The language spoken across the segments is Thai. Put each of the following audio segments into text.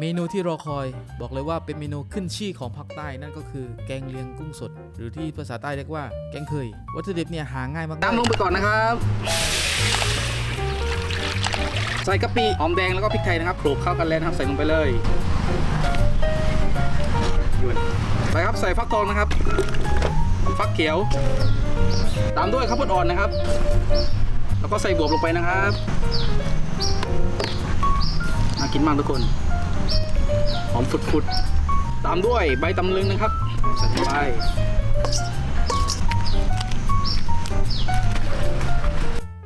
เมนูที่รอคอยบอกเลยว่าเป็นเมนูขึ้นชื่อของภาคใต้นั่นก็คือแกงเลียงกุ้งสด หรือที่ภาษาใต้เรียกว่าแกงเคย วัตถุดิบเนี่ยหาง่ายมากๆน้ำลงไปก่อนนะครับ ใส่กะปิหอมแดงแล้วก็พริกไทยนะครับโขลกเข้ากันแล้วนะครับใส่ลงไปเลยหยวนไปครับใส่ฟักทองนะครับ ฟักเขียว ตามด้วยข้าวโพดอ่อนนะครับ แล้วก็ใส่บวบลงไปนะครับน่ากินมากทุกคน หอมฝุดๆ ตามด้วยใบตำลึงนะครับใส่ลงไป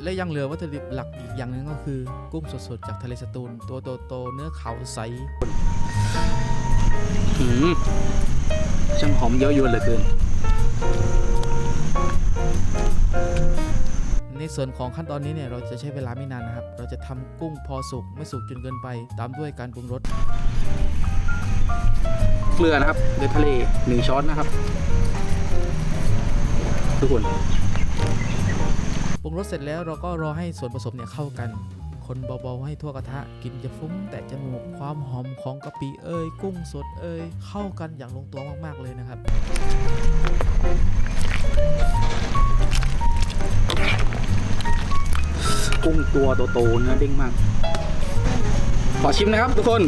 และยังเหลือวัตถุดิบหลักอีกอย่างหนึงก็คือ กุ้งสดๆ จากทะเลสตูล ตัวโตๆเนื้อขาวใสหืมช่างหอมเยอะยวนเหลือเกิน ส่วนของขั้นตอนนี้เนี่ยเราจะใช้เวลาไม่นานนะครับ เราจะทำกุ้งพอสุกไม่สุกจนเกินไป ตามด้วยการปรุงรสเกลือนะครับเกลือทะเลหนึ่งช้อนนะครับ ทุกคนปรุงรสเสร็จแล้วเราก็รอให้ส่วนผสมเนี่ยเข้ากันคนเบาๆให้ทั่วกระทะกลินจะฟุ้งแต่จมูกความหอมของกะปิเอ้ยกุ้งสดเอ้ยเข้ากันอย่างลงตัวมากๆเลยนะครับ กุ้งตัวโตๆเนื้อเด้งมาก ขอชิมนะครับทุกคน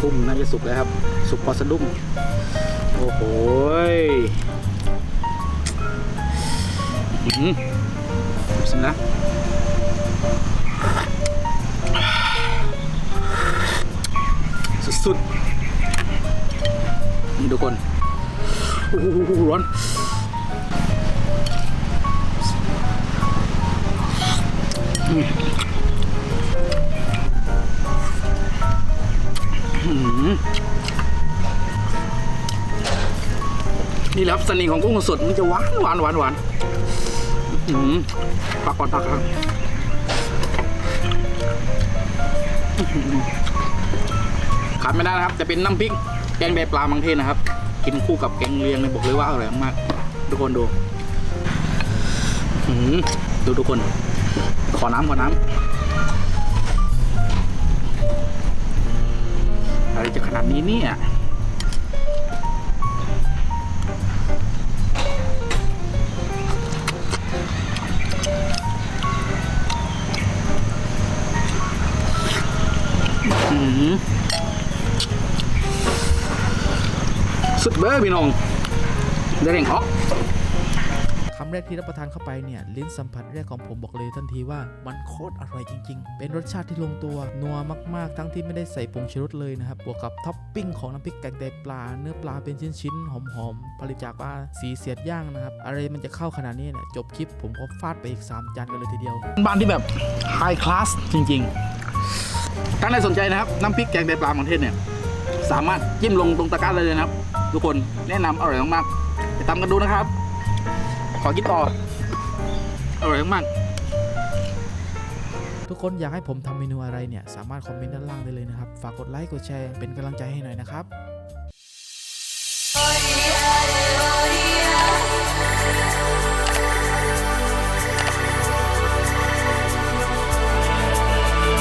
กุ้งน่าจะสุกแล้วครับ สุกพอสะดุ้งโอ้โหอืมชิมนะสุดๆนี่ทุกคน โอ้โหร้อน นี่และครับเสน่ห์ของกุ้งสดมันจะหวานหวานหวานหวานอื้อหือปักก่อนปักครับขาดไม่ได้นะครับ จะเป็นน้ำพริก แกงไตปลามังเทศนะครับ กินคู่กับแกงเลียงเนี่ยบอกเลยว่าอร่อยมาก ทุกคนดู อื้อหือ ดูทุกคน ขอน้ำขอน้ำอะไรจะขนาดนี้เนี่ยอืมสุดเบ้อพี่น้องได้แรงออกคำ แรกที่รับประทานเข้าไปเนี่ยลิ้นสัมผัสแรกของผมบอกเลยทันทีว่ามันโคตรอร่อยจริง ๆ เป็นรสชาติที่ลงตัวนัวมากๆ ทั้งที่ไม่ได้ใส่ผงชูรสเลยนะครับบวกกับท็อปปิ้งของน้ำพริกแกงไตปลา เนื้อปลาเป็นชิ้นๆหอมๆผลิตจากปลาสีเสียดย่างนะครับอะไรมันจะเข้าขนาดนี้เนี่ยจบคลิปผมก็ฟาดไปอีก 3 จานกันเลยทีเดียว บ้านที่แบบไฮคลาสจริงๆถ้าใครสนใจนะครับน้ำพริกแกงไตปลาของเทศเนี่ยสามารถจิ้มลงตรงตะกร้าเลยนะครับ ทุกคนแนะนำอร่อยมากๆไปตามกันดูนะครับ ขอกินต่อ อร่อยมาก ทุกคนอยากให้ผมทำเมนูอะไรเนี่ย สามารถคอมเมนต์ด้านล่างได้เลยนะครับ ฝากกดไลค์ กดแชร์ เป็นกำลังใจให้หน่อยนะครับ